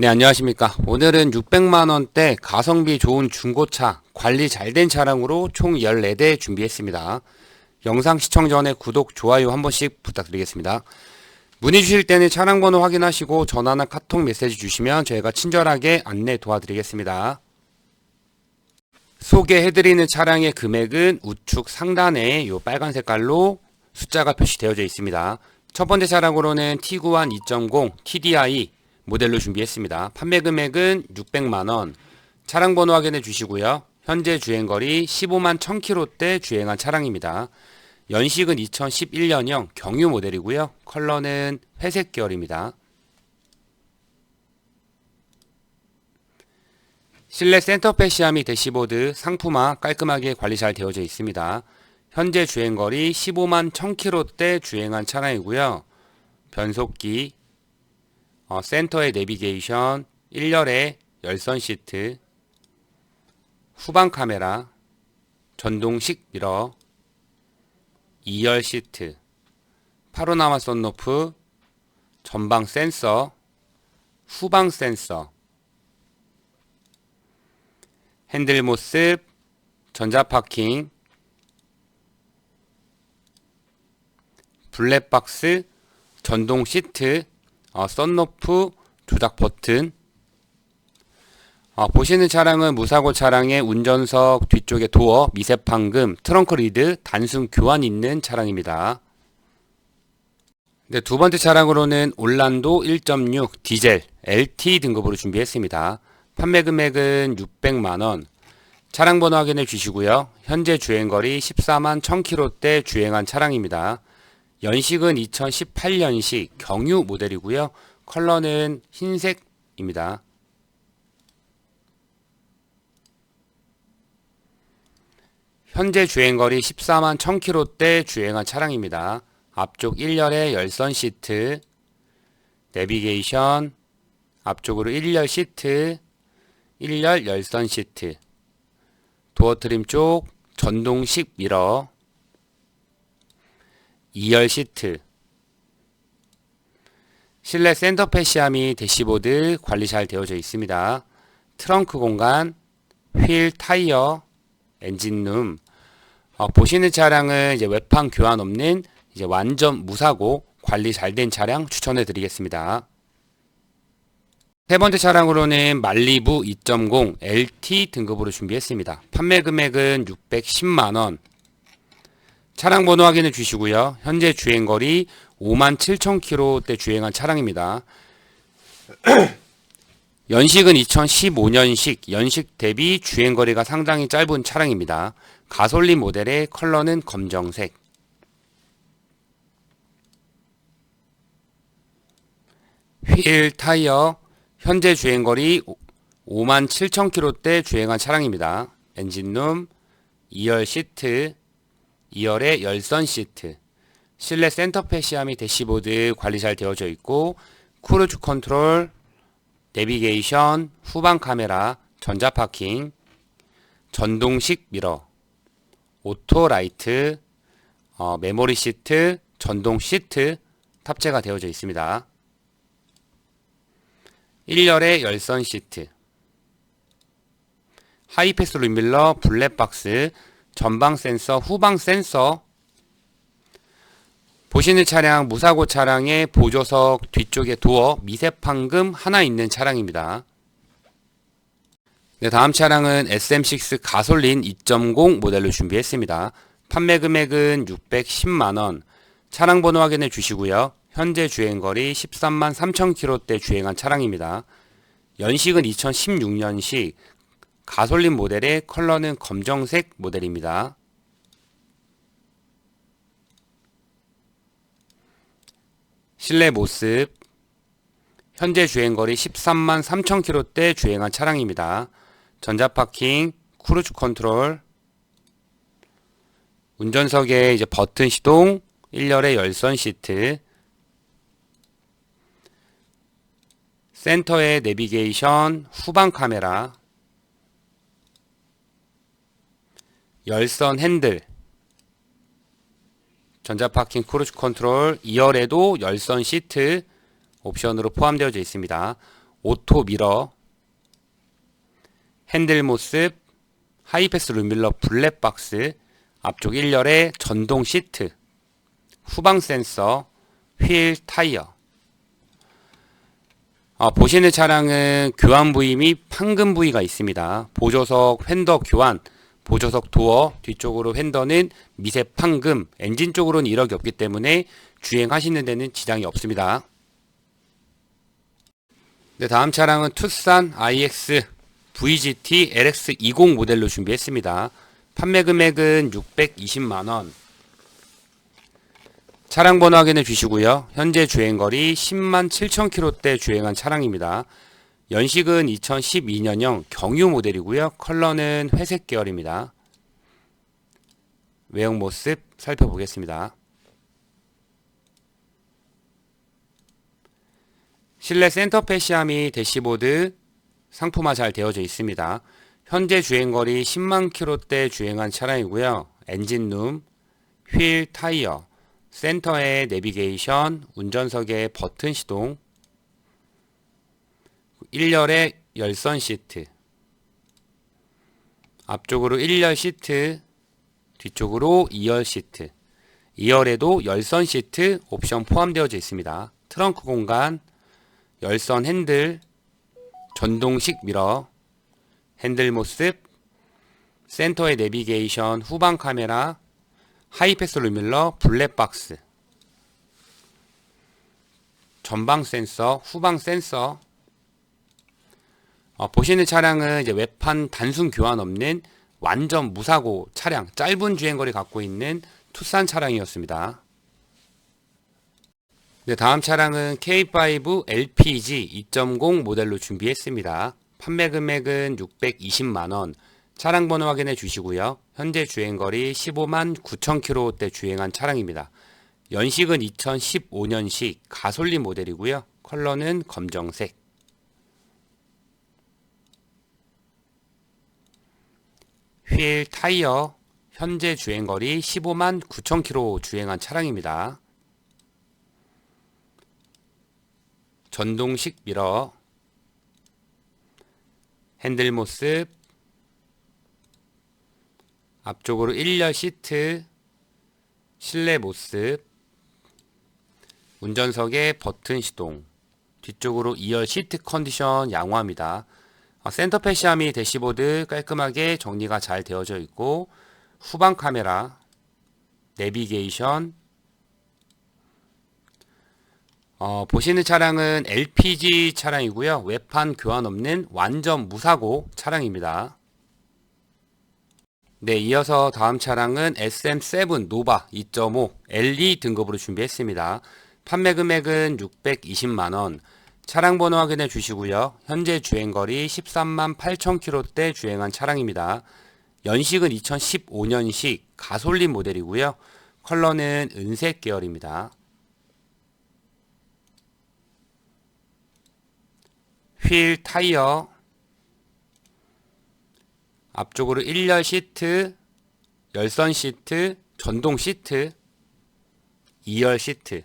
네, 안녕하십니까. 오늘은 600만원대 가성비 좋은 중고차, 관리 잘 된 차량으로 총 14대 준비했습니다. 영상 시청 전에 구독, 좋아요 한 번씩 부탁드리겠습니다. 문의 주실 때는 차량 번호 확인하시고 전화나 카톡 메시지 주시면 저희가 친절하게 안내 도와드리겠습니다. 소개해드리는 차량의 금액은 우측 상단에 이 빨간 색깔로 숫자가 표시되어 있습니다. 첫 번째 차량으로는 T91 2.0 TDI 모델로 준비했습니다. 판매 금액은 600만원. 차량 번호 확인해 주시고요. 현재 주행거리 15만 1000km대 주행한 차량입니다. 연식은 2011년형 경유 모델이고요. 컬러는 회색 계열입니다. 실내 센터페 시야 및 대시보드, 상품화 깔끔하게 관리 잘 되어져 있습니다. 현재 주행거리 15만 1000km대 주행한 차량이고요. 변속기, 어, 센터의 내비게이션, 1열의 열선 시트, 후방 카메라, 전동식 미러, 2열 시트, 파로나마 썬루프, 전방 센서, 후방 센서, 핸들 모습, 전자 파킹, 블랙박스, 전동 시트, 어, 썬루프, 조작 버튼. 어, 보시는 차량은 무사고 차량의 운전석 뒤쪽에 도어, 미세 판금, 트렁크 리드, 단순 교환 있는 차량입니다. 네, 두 번째 차량으로는 올란도 1.6 디젤 LT 등급으로 준비했습니다. 판매 금액은 600만원. 차량 번호 확인해 주시고요. 현재 주행거리 14만 1000km대 주행한 차량입니다. 연식은 2018년식 경유 모델이고요. 컬러는 흰색입니다. 현재 주행거리 14만 1000km대 주행한 차량입니다. 앞쪽 1열의 열선 시트, 내비게이션, 앞쪽으로 1열 시트, 1열 열선 시트, 도어 트림 쪽 전동식 미러, 2열 시트, 실내 센터페 시야 및 대시보드 관리 잘 되어져 있습니다. 트렁크 공간, 휠, 타이어, 엔진룸. 어, 보시는 차량은 이제 외판 교환 없는 이제 완전 무사고 관리 잘 된 차량 추천해 드리겠습니다. 세 번째 차량으로는 말리부 2.0 LT 등급으로 준비했습니다. 판매 금액은 610만원. 차량 번호 확인해 주시고요. 현재 주행 거리 57,000km대 주행한 차량입니다. 연식은 2015년식, 연식 대비 주행 거리가 상당히 짧은 차량입니다. 가솔린 모델의 컬러는 검정색. 휠, 타이어, 현재 주행 거리 57,000km대 주행한 차량입니다. 엔진룸, 2열 시트, 2열의 열선 시트, 실내 센터페 시야 및 대시보드 관리 잘 되어져 있고 크루즈 컨트롤, 내비게이션, 후방 카메라, 전자 파킹, 전동식 미러, 오토 라이트, 어, 메모리 시트, 전동 시트 탑재가 되어져 있습니다. 1열의 열선 시트, 하이패스 룸밀러, 블랙박스, 전방 센서, 후방 센서, 보시는 차량 무사고 차량의 보조석 뒤쪽에 도어 미세 판금 하나 있는 차량입니다. 네, 다음 차량은 SM6 가솔린 2.0 모델로 준비했습니다. 판매 금액은 610만원. 차량 번호 확인해 주시고요. 현재 주행거리 13만 3천km대 주행한 차량입니다. 연식은 2016년식 가솔린 모델의 컬러는 검정색 모델입니다. 실내 모습 현재 주행거리 13만 3천km대 주행한 차량입니다. 전자파킹, 크루즈 컨트롤, 운전석에 이제 버튼 시동, 1열의 열선 시트, 센터의 내비게이션, 후방 카메라, 열선 핸들, 전자파킹 크루즈 컨트롤 2열에도 열선 시트 옵션으로 포함되어 있습니다. 오토 미러, 핸들 모습, 하이패스 룸밀러 블랙박스, 앞쪽 1열에 전동 시트, 후방 센서, 휠 타이어. 어, 보시는 차량은 교환 부위 및 판금 부위가 있습니다. 보조석 휀더 교환, 보조석 도어, 뒤쪽으로 휀더는 미세 판금, 엔진 쪽으로는 이력이 없기 때문에 주행하시는 데는 지장이 없습니다. 네, 다음 차량은 투싼 IX VGT LX20 모델로 준비했습니다. 판매 금액은 620만원. 차량 번호 확인해 주시고요. 현재 주행거리 10만 7천 킬로대 주행한 차량입니다. 연식은 2012년형 경유 모델이고요. 컬러는 회색 계열입니다. 외형 모습 살펴보겠습니다. 실내 센터 패시아 및 대시보드 상품화 잘 되어져 있습니다. 현재 주행거리 10만 킬로대 주행한 차량이고요. 엔진룸, 휠, 타이어, 센터의 내비게이션, 운전석의 버튼 시동, 1열의 열선 시트, 앞쪽으로 1열 시트, 뒤쪽으로 2열 시트, 2열에도 열선 시트 옵션 포함되어져 있습니다. 트렁크 공간, 열선 핸들, 전동식 미러, 핸들 모습, 센터의 내비게이션, 후방 카메라, 하이패스 루밀러, 블랙박스, 전방 센서, 후방 센서. 어, 보시는 차량은 이제 외판 단순 교환 없는 완전 무사고 차량, 짧은 주행거리 갖고 있는 투싼 차량이었습니다. 네, 다음 차량은 K5 LPG 2.0 모델로 준비했습니다. 판매 금액은 620만원. 차량 번호 확인해 주시고요. 현재 주행거리 15만 9천 킬로대 주행한 차량입니다. 연식은 2015년식 가솔린 모델이고요. 컬러는 검정색. 휠 타이어 현재 주행거리 15만 9천 킬로 주행한 차량입니다. 전동식 미러 핸들 모습 앞쪽으로 1열 시트 실내 모습 운전석의 버튼 시동 뒤쪽으로 2열 시트 컨디션 양호합니다. 어, 센터 패 시아 및 대시보드 깔끔하게 정리가 잘 되어져 있고 후방 카메라 내비게이션 어, 보시는 차량은 LPG 차량이고요. 외판 교환 없는 완전 무사고 차량입니다. 네, 이어서 다음 차량은 SM7 노바 2.5 LE 등급으로 준비했습니다. 판매 금액은 620만원. 차량 번호 확인해 주시고요. 현재 주행거리 13만 8천 킬로대 주행한 차량입니다. 연식은 2015년식 가솔린 모델이고요. 컬러는 은색 계열입니다. 휠 타이어 앞쪽으로 1열 시트 열선 시트 전동 시트 2열 시트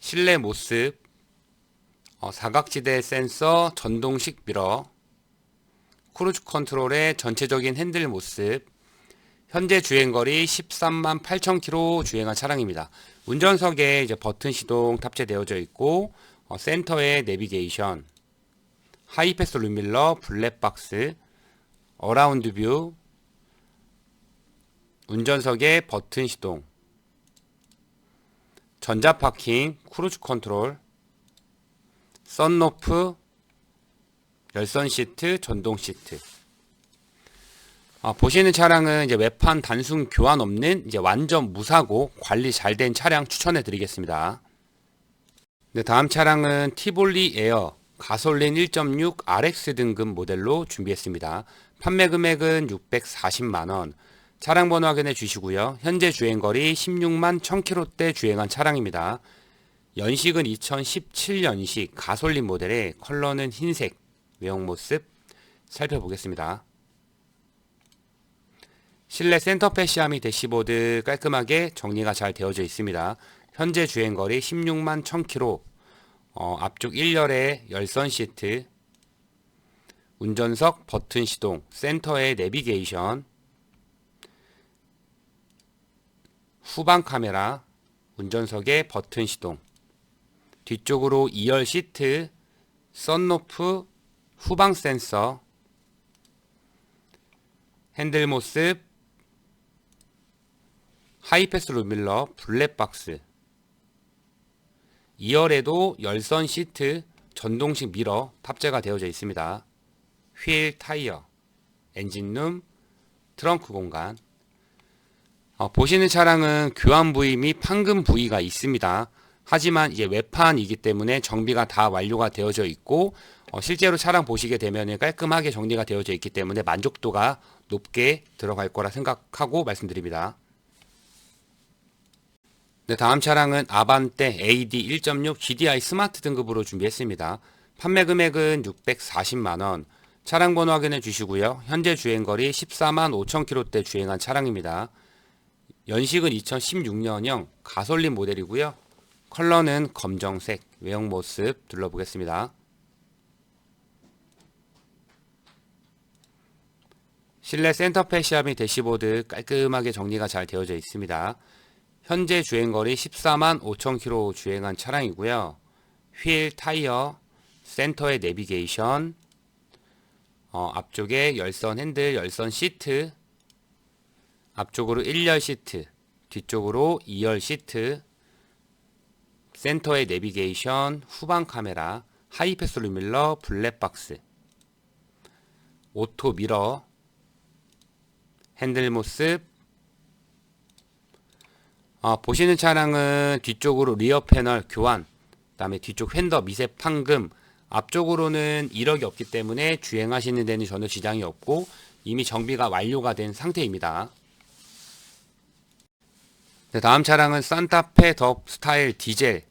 실내 모습 어, 사각지대 센서 전동식 미러 크루즈 컨트롤의 전체적인 핸들 모습 현재 주행거리 13만 8천 킬로 주행한 차량입니다. 운전석에 이제 버튼 시동 탑재되어져 있고 어, 센터에 내비게이션 하이패스 룸밀러, 블랙박스, 어라운드 뷰, 운전석의 버튼 시동, 전자파킹, 크루즈 컨트롤, 썬로프, 열선 시트, 전동 시트. 아, 보시는 차량은 이제 외판 단순 교환 없는 이제 완전 무사고 관리 잘 된 차량 추천해 드리겠습니다. 네, 다음 차량은 티볼리 에어 가솔린 1.6 RX 등급 모델로 준비했습니다. 판매 금액은 640만원. 차량 번호 확인해 주시고요. 현재 주행거리 16만 1000km대 주행한 차량입니다. 연식은 2017년식 가솔린 모델의 컬러는 흰색, 외형 모습 살펴보겠습니다. 실내 센터 패 시아 및 대시보드 깔끔하게 정리가 잘 되어져 있습니다. 현재 주행거리 16만 1000km 어, 앞쪽 1열에 열선 시트, 운전석 버튼 시동, 센터의 내비게이션, 후방 카메라, 운전석의 버튼 시동, 뒤쪽으로 2열 시트, 썬루프, 후방 센서, 핸들 모습, 하이패스 룸밀러, 블랙박스, 2열에도 열선 시트, 전동식 미러 탑재가 되어져 있습니다. 휠 타이어, 엔진룸, 트렁크 공간. 어, 보시는 차량은 교환 부위 및 판금 부위가 있습니다. 하지만 이제 외판이기 때문에 정비가 다 완료가 되어져 있고 어, 실제로 차량 보시게 되면 깔끔하게 정리가 되어져 있기 때문에 만족도가 높게 들어갈 거라 생각하고 말씀드립니다. 네, 다음 차량은 아반떼 AD 1.6 GDI 스마트 등급으로 준비했습니다. 판매 금액은 640만원. 차량 번호 확인해 주시고요. 현재 주행거리 14만 5천 킬로대 주행한 차량입니다. 연식은 2016년형 가솔린 모델이고요. 컬러는 검정색, 외형 모습 둘러보겠습니다. 실내 센터페 시야 및 대시보드 깔끔하게 정리가 잘 되어져 있습니다. 현재 주행거리 14만 5천 킬로 주행한 차량이고요. 휠, 타이어, 센터의 내비게이션, 어, 앞쪽에 열선 핸들, 열선 시트, 앞쪽으로 1열 시트, 뒤쪽으로 2열 시트, 센터의 내비게이션, 후방 카메라, 하이패스 루밀러, 블랙박스, 오토 미러, 핸들 모습, 어, 보시는 차량은 뒤쪽으로 리어 패널 교환, 그 다음에 뒤쪽 휀더 미세 판금, 앞쪽으로는 이력이 없기 때문에 주행하시는 데는 전혀 지장이 없고 이미 정비가 완료가 된 상태입니다. 네, 다음 차량은 산타페 더 스타일 디젤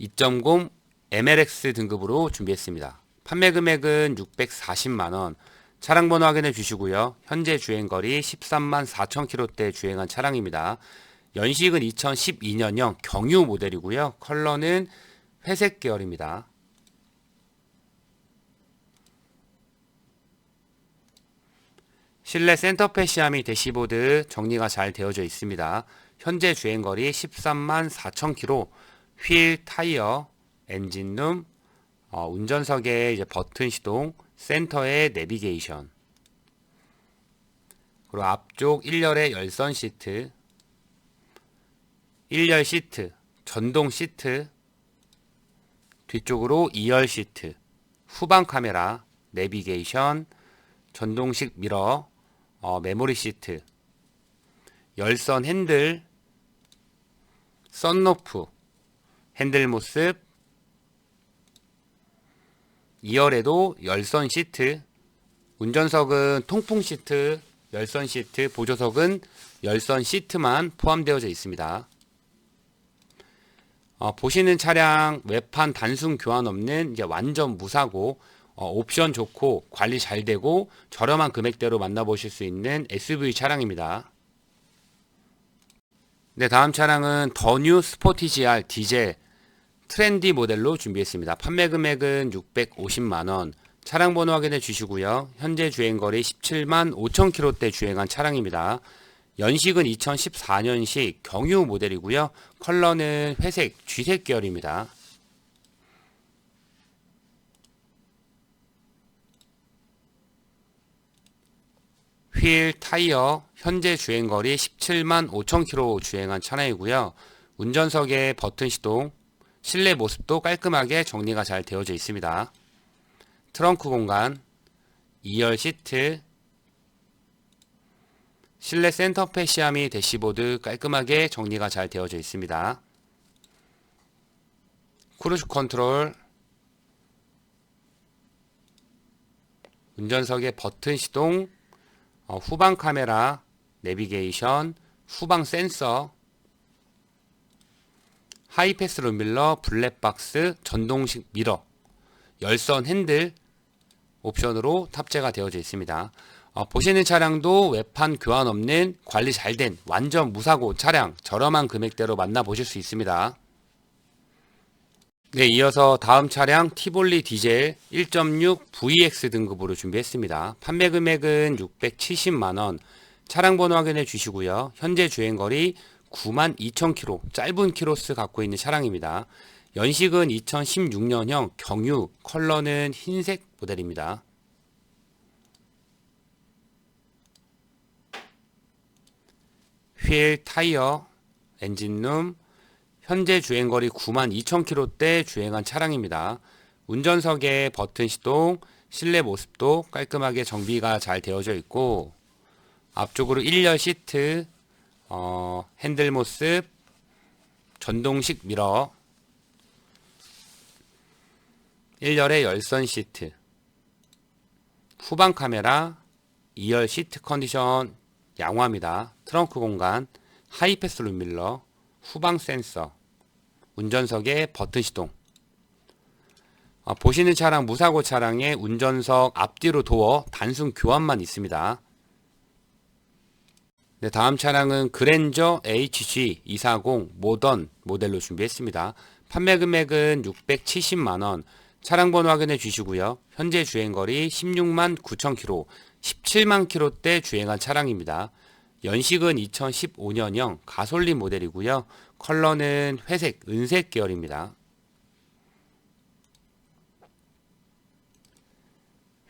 2.0 MLX 등급으로 준비했습니다. 판매 금액은 640만원. 차량 번호 확인해 주시고요. 현재 주행거리 13만 4천 킬로대 주행한 차량입니다. 연식은 2012년형 경유 모델이고요. 컬러는 회색 계열입니다. 실내 센터페 시야 및 대시보드 정리가 잘 되어져 있습니다. 현재 주행거리 13만 4천 킬로, 휠, 타이어, 엔진룸, 어, 운전석에 이제 버튼 시동, 센터의 내비게이션, 그리고 앞쪽 1열의 열선 시트, 1열 시트, 전동 시트, 뒤쪽으로 2열 시트, 후방 카메라, 내비게이션, 전동식 미러, 어, 메모리 시트, 열선 핸들, 썬루프, 핸들 모습, 2열에도 열선 시트, 운전석은 통풍 시트, 열선 시트, 보조석은 열선 시트만 포함되어져 있습니다. 어, 보시는 차량 외판 단순 교환 없는 이제 완전 무사고 어, 옵션 좋고 관리 잘 되고 저렴한 금액대로 만나보실 수 있는 SUV 차량입니다. 네, 다음 차량은 더뉴 스포티지 R 디젤 트렌디 모델로 준비했습니다. 판매 금액은 650만원. 차량 번호 확인해 주시고요. 현재 주행 거리 17만 5천 킬로대 주행한 차량입니다. 연식은 2014년식 경유 모델이고요. 컬러는 회색, 쥐색 계열입니다. 휠, 타이어, 현재 주행거리 17만 5천 킬로 주행한 차량이고요. 운전석에 버튼 시동, 실내 모습도 깔끔하게 정리가 잘 되어져 있습니다. 트렁크 공간, 2열 시트, 실내 센터페 및 대시보드 깔끔하게 정리가 잘 되어져 있습니다. 크루즈 컨트롤, 운전석의 버튼 시동, 어, 후방 카메라, 내비게이션, 후방 센서, 하이패스 룸밀러, 블랙박스, 전동식 미러, 열선 핸들 옵션으로 탑재가 되어져 있습니다. 어, 보시는 차량도 외판 교환 없는 관리 잘 된 완전 무사고 차량 저렴한 금액대로 만나보실 수 있습니다. 네, 이어서 다음 차량 티볼리 디젤 1.6 VX 등급으로 준비했습니다. 판매 금액은 670만 원, 차량 번호 확인해 주시고요. 현재 주행 거리 9만 2천 킬로, 짧은 키로수 갖고 있는 차량입니다. 연식은 2016년형 경유, 컬러는 흰색 모델입니다. 휠, 타이어, 엔진룸, 현재 주행거리 9만 2천 킬로대 주행한 차량입니다. 운전석에 버튼 시동, 실내 모습도 깔끔하게 정비가 잘 되어져 있고 앞쪽으로 1열 시트, 어, 핸들 모습, 전동식 미러, 1열의 열선 시트, 후방 카메라, 2열 시트 컨디션 양호합니다. 트렁크 공간, 하이패스 룸밀러, 후방 센서, 운전석에 버튼 시동. 아, 보시는 차량 무사고 차량의 운전석 앞뒤로 도어 단순 교환만 있습니다. 네, 다음 차량은 그랜저 HG240 모던 모델로 준비했습니다. 판매 금액은 670만원, 차량 번호 확인해 주시고요. 현재 주행거리 16만 9천 킬로, 17만 킬로대 주행한 차량입니다. 연식은 2015년형 가솔린 모델이고요. 컬러는 회색, 은색 계열입니다.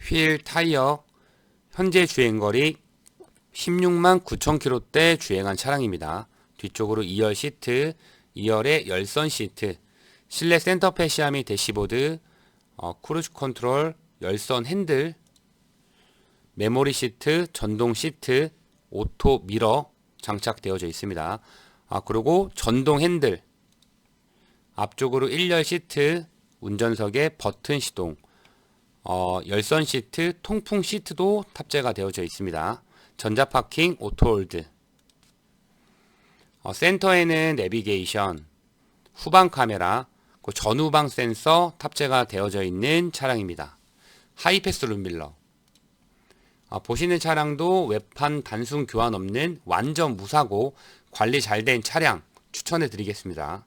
휠, 타이어, 현재 주행거리 16만 9천 킬로대 주행한 차량입니다. 뒤쪽으로 2열 시트, 2열의 열선 시트, 실내 센터 패시아 및 대시보드, 어, 크루즈 컨트롤, 열선 핸들, 메모리 시트, 전동 시트, 오토 미러 장착되어져 있습니다. 아, 그리고 전동 핸들, 앞쪽으로 1열 시트, 운전석에 버튼 시동, 어, 열선 시트, 통풍 시트도 탑재가 되어져 있습니다. 전자 파킹, 오토홀드. 어, 센터에는 내비게이션, 후방 카메라, 그 전후방 센서 탑재가 되어져 있는 차량입니다. 하이패스 룸밀러. 어, 보시는 차량도 외판 단순 교환 없는 완전 무사고 관리 잘 된 차량 추천해 드리겠습니다.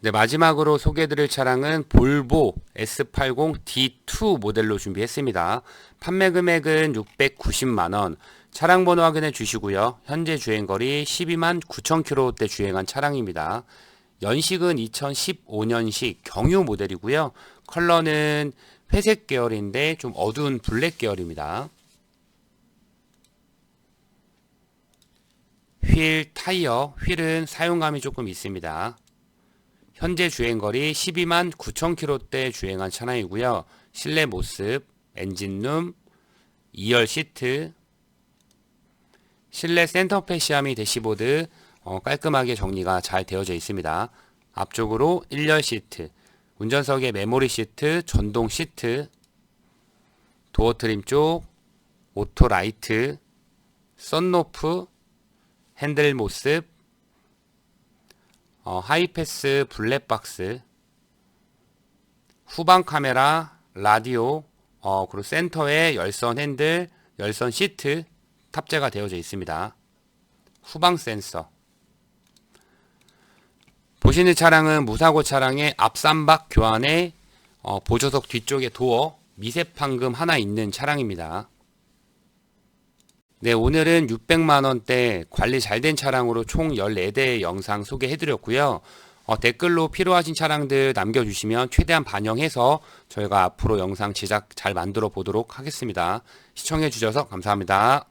네, 마지막으로 소개해드릴 차량은 볼보 S80 D2 모델로 준비했습니다. 판매 금액은 690만원, 차량 번호 확인해 주시고요. 현재 주행거리 12만 9천 킬로대 주행한 차량입니다. 연식은 2015년식 경유 모델이고요. 컬러는 회색 계열인데 좀 어두운 블랙 계열입니다. 휠, 타이어, 휠은 사용감이 조금 있습니다. 현재 주행거리 12만 9천 킬로대 주행한 차량이고요. 실내 모습, 엔진룸, 2열 시트, 실내 센터 패시아미 대시보드 어, 깔끔하게 정리가 잘 되어져 있습니다. 앞쪽으로 1열 시트, 운전석에 메모리 시트, 전동 시트, 도어 트림 쪽, 오토 라이트, 썬로프, 핸들 모습, 어, 하이패스 블랙박스, 후방 카메라, 라디오, 어, 그리고 센터에 열선 핸들, 열선 시트 탑재가 되어져 있습니다. 후방 센서. 보시는 차량은 무사고 차량의 앞삼박 교환에 어, 보조석 뒤쪽에 도어 미세 판금 하나 있는 차량입니다. 네, 오늘은 600만원대 관리 잘 된 차량으로 총 14대의 영상 소개해드렸고요. 어, 댓글로 필요하신 차량들 남겨주시면 최대한 반영해서 저희가 앞으로 영상 제작 잘 만들어 보도록 하겠습니다. 시청해주셔서 감사합니다.